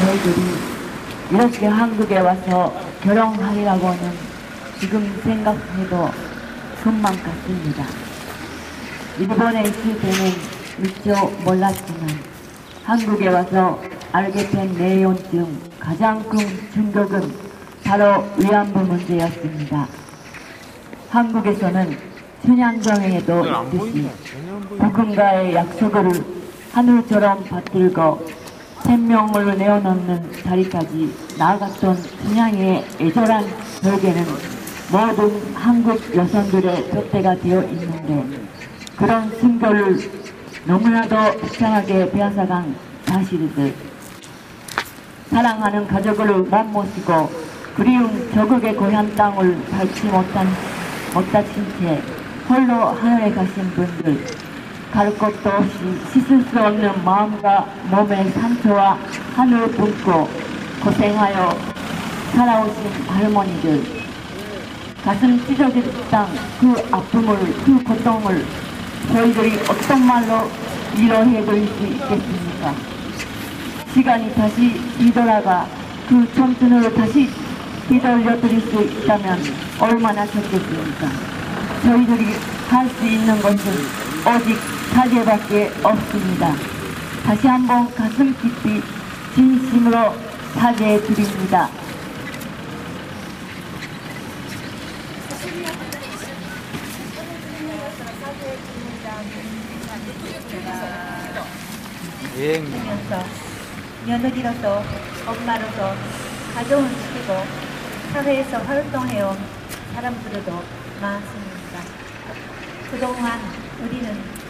저희들이 이렇게 한국에 와서 결혼하리라고는 지금 생각해도 금방 같습니다. 일본에 있을 때는 미처 몰랐지만 한국에 와서 알게 된 내용 중 가장 큰 충격은 바로 위안부 문제였습니다. 한국에서는 춘향정에도 있듯이 누군가의 약속을 하늘처럼 받들고 생명을 내어놓는 자리까지 나아갔던 춘향의 애절한 별개는 모든 한국 여성들의 곁대가 되어 있는데 그런 순결을 너무나도 불쌍하게 빼앗아간 사실들. 사랑하는 가족을 못 모시고 그리운 저국의 고향 땅을 밟지 못한 못다친 채 홀로 하늘에 가신 분들 갈 곳도 없이 씻을 수 없는 마음과 몸의 상처와 하늘을 붓고 고생하여 살아오신 할머니들 가슴 찢어졌던 그 아픔을 그 고통을 저희들이 어떤 말로 위로해 드릴 수 있겠습니까? 시간이 다시 뒤돌아가 그 청춘으로 다시 되돌려 드릴 수 있다면 얼마나 좋겠습니까? 저희들이 할 수 있는 것은 오직 사죄밖에 없습니다. 다시 한번 가슴 깊이 진심으로 사죄해 드립니다. 예. 하면서 며느리로서 엄마로서 가정을 지키고 사회에서 활동해온 사람들도 많습니다. 그동안 우리는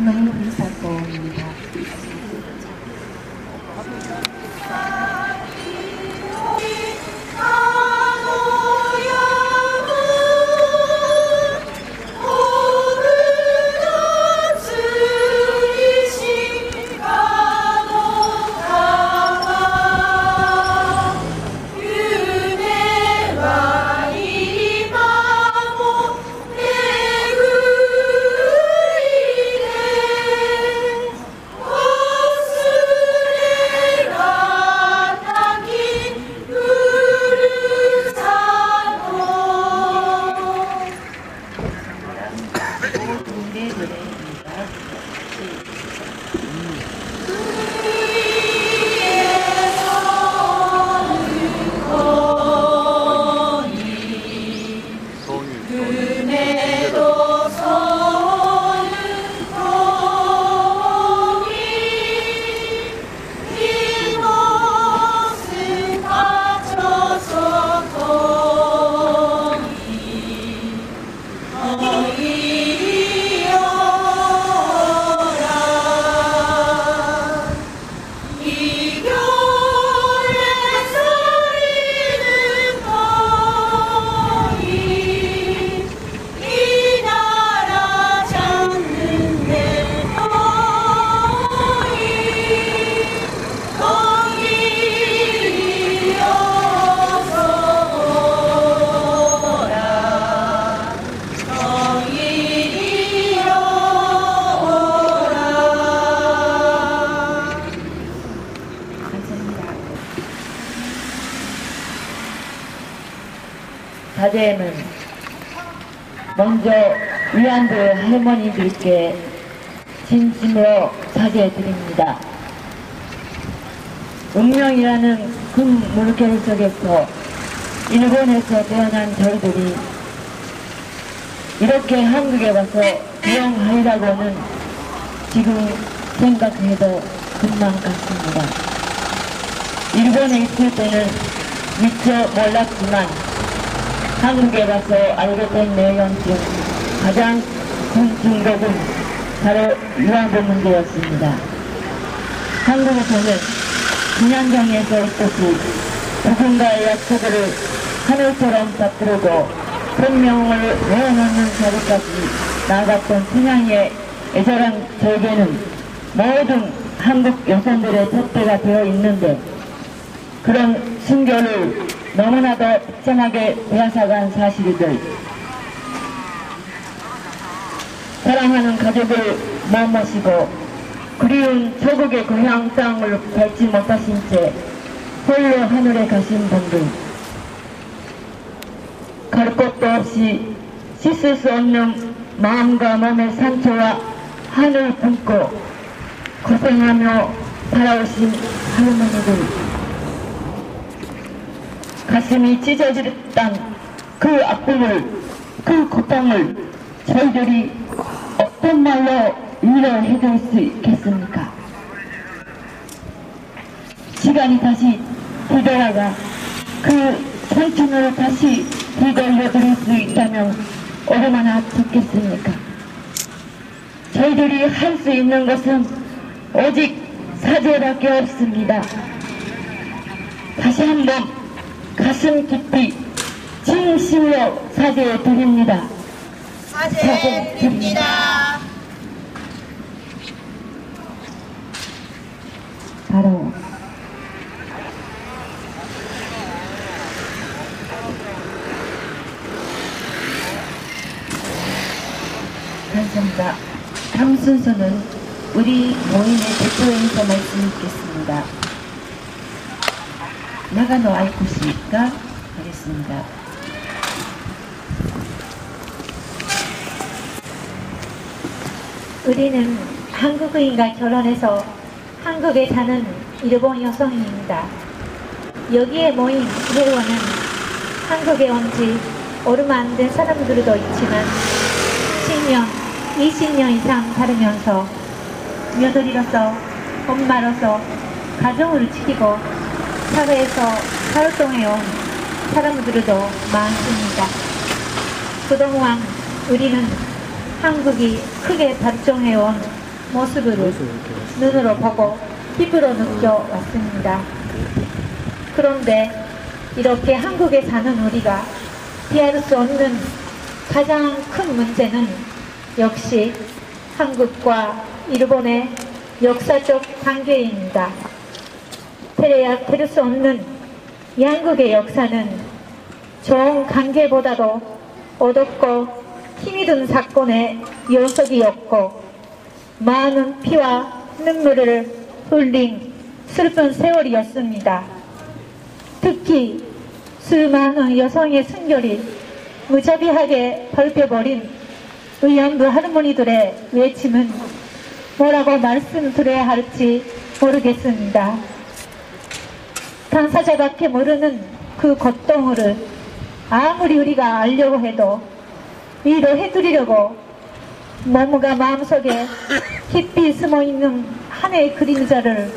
무 사죄는 먼저 위안부 할머니들께 진심으로 사죄해 드립니다. 운명이라는 큰 물결 속에서 일본에서 태어난 저희들이 이렇게 한국에 와서 비용하리라고는 지금 생각해도 금방 같습니다. 일본에 있을 때는 미처 몰랐지만 한국에 와서 알게 된 내용 중 가장 큰 충격은 바로 위안부 문제였습니다. 한국에서는 분양경에서 있듯이 누군가의 약속을 하늘처럼 잡두르고 생명을 내어놓는 자리까지 나아갔던 승향의 애절한 절개는 모든 한국 여성들의 잣대가 되어 있는데 그런 순교를 너무나도 빅전하게 빼앗아간 사실들 사랑하는 가족을 머무시고 그리운 조국의 고향 땅을 밟지 못하신 채 홀로 하늘에 가신 분들 갈 곳도 없이 씻을 수 없는 마음과 몸의 상처와 한을 품고 고생하며 살아오신 할머니들 가슴이 찢어졌던 그 아픔을 그 고통을 저희들이 어떤 말로 위로해줄 수 있겠습니까? 시간이 다시 되돌아가 그 청춘을 다시 되돌려드릴 수 있다면 얼마나 좋겠습니까? 저희들이 할 수 있는 것은 오직 사죄밖에 없습니다. 다시 한번 가슴 깊이 진심으로 사죄해 드립니다. 사죄 드립니다. 바로 감사합니다. 다음 순서는 우리 모임의 대표에서 말씀 듣겠습니다. 나가노 아이코 씨가 하겠습니다. 우리는 한국인과 결혼해서 한국에 사는 일본 여성입니다. 여기에 모인 회원은 한국에 온 지 얼마 안 된 사람들도 있지만 10년, 20년 이상 살으면서 며느리로서 엄마로서 가정을 지키고 사회에서 활동해온 사람들도 많습니다. 그동안 우리는 한국이 크게 발전해온 모습을 눈으로 보고 피부로 느껴왔습니다. 그런데 이렇게 한국에 사는 우리가 피할 수 없는 가장 큰 문제는 역시 한국과 일본의 역사적 관계입니다. 테레야 텔수 없는 양국의 역사는 좋은 관계보다도 어둡고 힘이 든 사건의 요석이었고 많은 피와 눈물을 흘린 슬픈 세월이었습니다. 특히 수많은 여성의 순결이 무자비하게 밟혀버린 의안부 할머니들의 외침은 뭐라고 말씀드려야 할지 모르겠습니다. 당사자밖에 모르는 그 고통을 아무리 우리가 알려고 해도 위로 해드리려고 너무가 마음속에 깊이 숨어있는 하나의 그림자를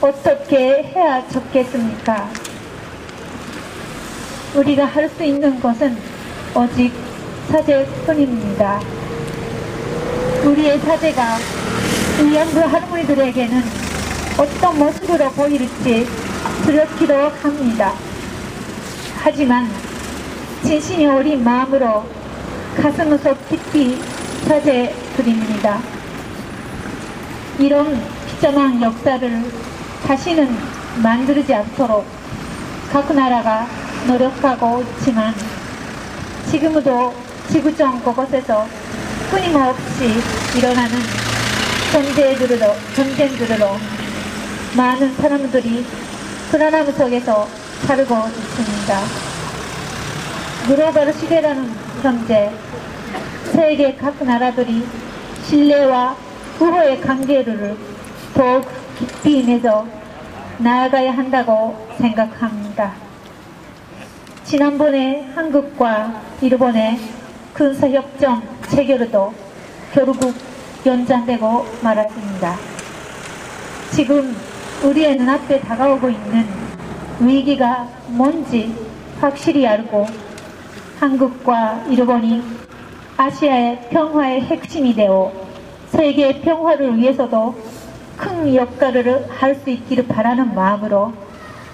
어떻게 해야 좋겠습니까? 우리가 할 수 있는 것은 오직 사죄뿐입니다. 우리의 사죄가 위안부 할머니들에게는 어떤 모습으로 보일지 두렵기도 합니다. 하지만 진심이 어린 마음으로 가슴에서 깊이 사죄 드립니다. 이런 비참한 역사를 다시는 만들지 않도록 각 나라가 노력하고 있지만 지금도 지구촌 곳곳에서 끊임없이 일어나는 전쟁들으로, 전쟁들으로 많은 사람들이 불안함 속에서 살고 있습니다. 글로벌 시대라는 현재 세계 각 나라들이 신뢰와 우호의 관계를 더욱 깊이 맺어 나아가야 한다고 생각합니다. 지난번에 한국과 일본의 군사협정 체결도 결국 연장되고 말았습니다. 지금 우리의 눈앞에 다가오고 있는 위기가 뭔지 확실히 알고 한국과 일본이 아시아의 평화의 핵심이 되어 세계 평화를 위해서도 큰 역할을 할 수 있기를 바라는 마음으로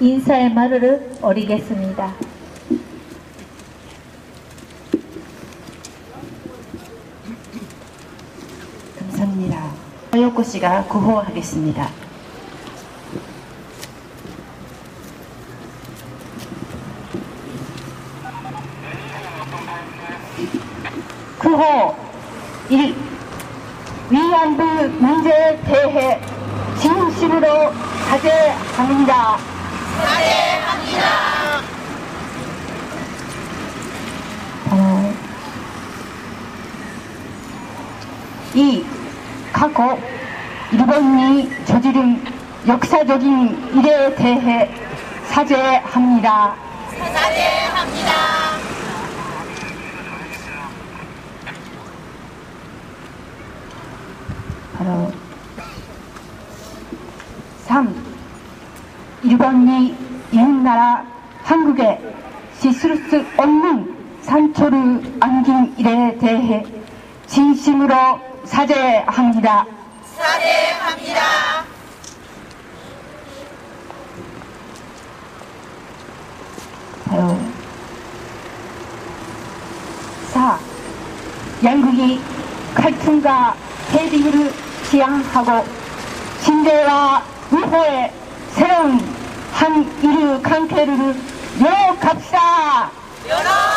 인사의 말을 어리겠습니다. 감사합니다. 허요코 씨가 구호하겠습니다. 구호 1. 위안부 문제에 대해 진심으로 사죄합니다. 어, 2. 과거 일본이 저지른 역사적인 일에 대해 사죄합니다. 사죄합니다. 바로 3. 일본이 이웃나라 한국에 수 없는 상처를 안긴 일에 대해 진심으로 사죄합니다. 사죄합니다. 바로 4. 양국이 갈등과 대비를 지향하고 신대와 우호의 새로운 한일 관계를 열어갑시다. 열어